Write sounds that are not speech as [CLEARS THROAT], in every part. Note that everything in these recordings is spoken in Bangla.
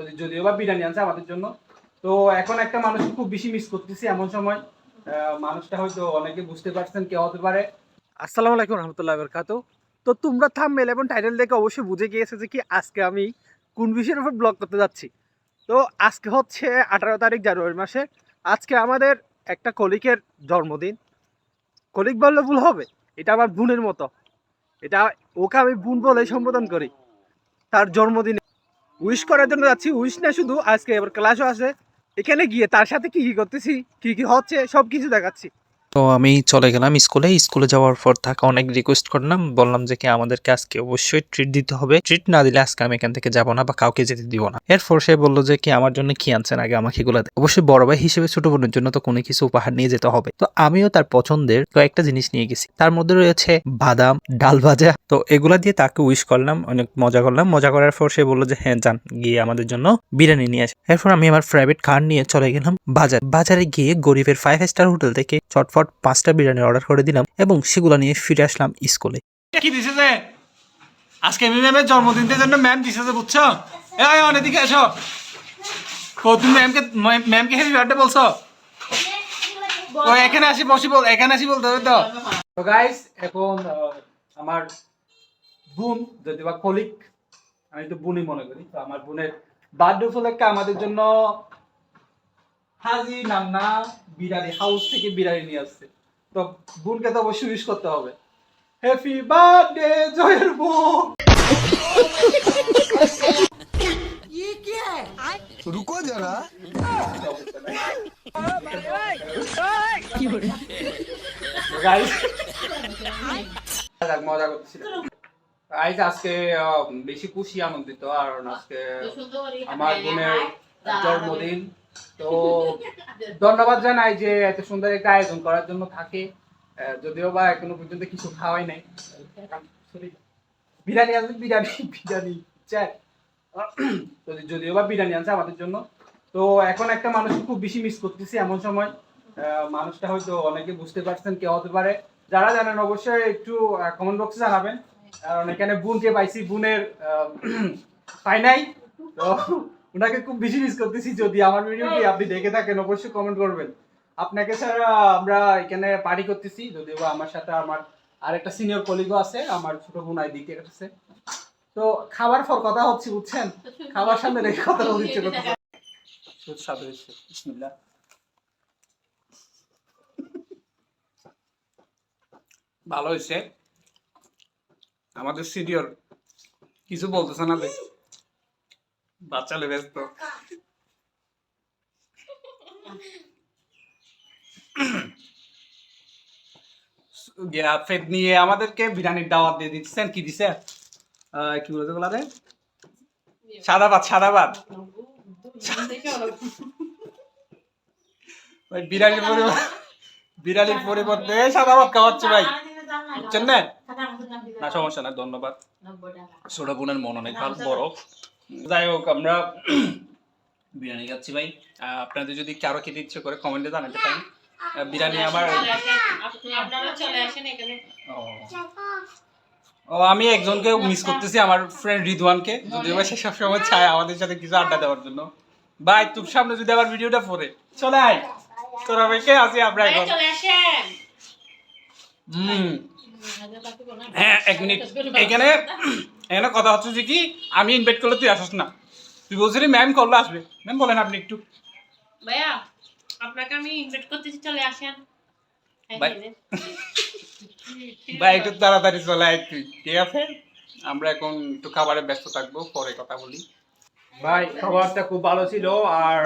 তো যদিও বা বিরিয়ানি আনছে আমাদের জন্য। তো এখন একটা মানুষ খুব বেশি মিস করতেছি এমন সময়। মানুষটা হয়তো অনেকে বুঝতে পারছেন কে হতে পারে। আসসালামু আলাইকুম রহমতুল্লাহ বরকাত তো তোমরা থাম্বনেল এবং টাইটেল দেখে অবশ্যই বুঝে গিয়েছো যে কি আজকে আমি কোন বিষয়ের উপর ব্লগ করতে যাচ্ছি। তো আজকে হচ্ছে আঠারো তারিখ জানুয়ারি মাসে। আজকে আমাদের একটা কলিকের জন্মদিন। কলিক বললে ভুল হবে, এটা আমার বোনের মতো। এটা ওকে আমি বোন বলে সম্বোধন করি। তার জন্মদিনে উইশ করার জন্য যাচ্ছি। উইশ না, শুধু আজকে এবার ক্লাসও আছে। এখানে গিয়ে তার সাথে কি কি করতেছি, কি কি হচ্ছে সব কিছু দেখাচ্ছি। তো আমি চলে গেলাম স্কুলে। স্কুলে যাওয়ার পর তাকে অনেক রিকোয়েস্ট করলাম। বললাম যে, কি আমাদেরকে আজকে অবশ্যই ট্রিট দিতে হবে। ট্রিট না দিলে আজকে আমি এখান থেকে যাব না বা কাউকে যেতে দিব না। এরপর সে বলল যে, কি আমার জন্য কি আনছেন আগে আমাকে এগুলো। অবশ্যই বড় ভাই হিসেবে ছোট বোনের জন্য তো কোনো কিছু উপহার নিয়ে যেতে হবে। তো আমিও তার পছন্দের কয়েকটা জিনিস নিয়ে গেছি। তার মধ্যে রয়েছে বাদাম, ডাল ভাজা। তো এগুলা দিয়ে তাকে উইশ করলাম, অনেক মজা করলাম। মজা করার পর সে বলল যে হ্যাঁ যান, গিয়ে আমাদের জন্য বিরিয়ানি নিয়ে আসে এরপর আমি আমার প্রাইভেট কার নিয়ে চলে গেলাম বাজার। বাজারে গিয়ে গরিবের ফাইভ স্টার হোটেল থেকে চটফট পাঁচটা বিরিয়ানি অর্ডার করে দিলাম এবং সেগুলো নিয়ে ফিরে আসলাম স্কুলে। কি দিছে যে? আজকে আমি ম্যামের জন্মদিনের জন্য ম্যাম দিছে যে বুঝছ? এই অনেক দিকে এসো। তুমি ম্যামকে ম্যামকে হ্যাপি বার্থডে বলছো? ও এখানে আসি বসি বল এখানে আসি বলতে হবে তো। তো গাইস এখন আহ, আমার বোন যদি বা কলিক আমি তো বোনই মনে করি তো আমার বোনের বার্থডে উপলক্ষে আমাদের জন্য হাজি নান্না বিরানি হাউস থেকে বিরানি নিয়ে আসছে। তো বোনকে তো অবশ্যই উইশ করতে হবে। হ্যাপি বার্থডে জয়ের বোন! রুকো যারা আমার বোনের জন্মদিন। তো ধন্যবাদ জানাই যে এত সুন্দর একটা আয়োজন করার জন্য থাকে। যদিও বা এখনও পর্যন্ত কিছু খাওয়াই নাই। বিরিয়ানি আছে, বিরিয়ানি বিরিয়ানি যদিও বা বিরিয়ানি আছে আমাদের জন্য। তো এখন একটা মানুষ খুব বেশি মিস করতেছি এমন সময়। মানুষটা হয়তো অনেকে বুঝতে পারছেন কে হতে পারে। যারা জানেন অবশ্যই একটু কমেন্ট বক্সে জানাবেন। কারণ এখানে বোনকে পাইছি, বোনের [CLEARS THROAT] পাই নাই। তো ওনাকে খুব বেশি মিস করতেছি যদি আমার ভিডিওটি আপনি দেখে থাকেন অবশ্যই কমেন্ট করবেন। আপনাকে ছাড়া আমরা এখানে পার্টি করতেছি যদিও বা আমার সাথে আমার আরেকটা সিনিয়র কলিগও আছে আমার ছোট বোন দিকে আছে। তো খাবার পর কথা হচ্ছে বুঝছেন? খাবার সামনে রেখে কথা বলতে হচ্ছে কথা সুস্বাদু হয়েছে বিসমিল্লাহ। ভালো হয়েছে। আমাদের সিনিয়র কিছু বলতেছে না দেখ বাচ্চালে ব্যস্ত। ফেদ নিয়ে আমাদেরকে বিরিয়ানির দাওয়াত দিয়ে দিচ্ছেন। কি দিছে? কি বলতে বলা রে সাদা ভাত সাদা ভাত ওই বিরিয়ানির পরিবর্তে বিরিয়ানির পরিবর্তে সাদা ভাত খাওয়াচ্ছে ভাই। বুঝছেন না? না সমস্যা না ধন্যবাদ। ছোট বোনের মন অনেক ভালো বড়। যাই হোক, আমরা বিরিয়ানি খাচ্ছি ভাই। আপনাদের যদি কারও খেতে ইচ্ছে করে কমেন্টে জানাতে পারেন। বিরিয়ানি আমার ও। আমি একজনকে মিস করতেছি, আমার ফ্রেন্ড রিদওয়ানকে। যদিও সে সবসময় চায় আমাদের সাথে কিছু আড্ডা দেওয়ার জন্য। ভাই, তোর সামনে যদি আবার ভিডিওটা পড়ে, চলে আয়। তোরা ভাইকে আসি আমরা এখন। হুম। হ্যাঁ এক মিনিট। এখানে এখানে কথা হচ্ছে যে কি আমি ইনভাইট করলে তুই আসিস না। তুই বলছিলি ম্যাম করলে আসবে। ম্যাম বলেন আপনি একটু। ভাইয়া আপনাকে আমি ইনভাইট করতেছি চলে আসেন। ভাই। একটু তাড়াতাড়ি চলে আয় তুই। ঠিক আছে? আমরা এখন একটু খাবারে ব্যস্ত থাকব পরে কথা বলি। ভাই, খাবারটা খুব ভালো ছিল। আর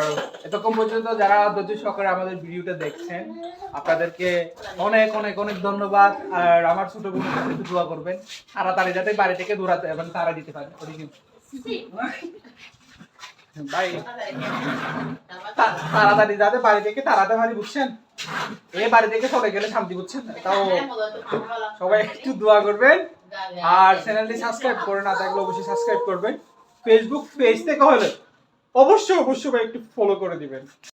এতক্ষণ পর্যন্ত যারা ধৈর্য সহকারে আমাদের ভিডিওটা দেখছেন, আপনাদেরকে অনেক অনেক অনেক ধন্যবাদ। আর আমার ছোট একটু দোয়া করবেন। তাড়াতাড়ি যাতে বাড়ি থেকে দৌড়াতে এবং তারা দিতে পারে। ভাই তাড়াতাড়ি যাতে বাড়ি থেকে তাড়াতে পারি, বুঝছেন? এই বাড়ি থেকে চলে গেলে শান্তি, বুঝছেন? তাও সবাই একটু দোয়া করবেন। আর চ্যানেলটি সাবস্ক্রাইব করে না থাকলে অবশ্যই সাবস্ক্রাইব করবেন। ফেসবুক পেজ থেকে হলে অবশ্যই অবশ্যই একটু ফলো করে দিবেন।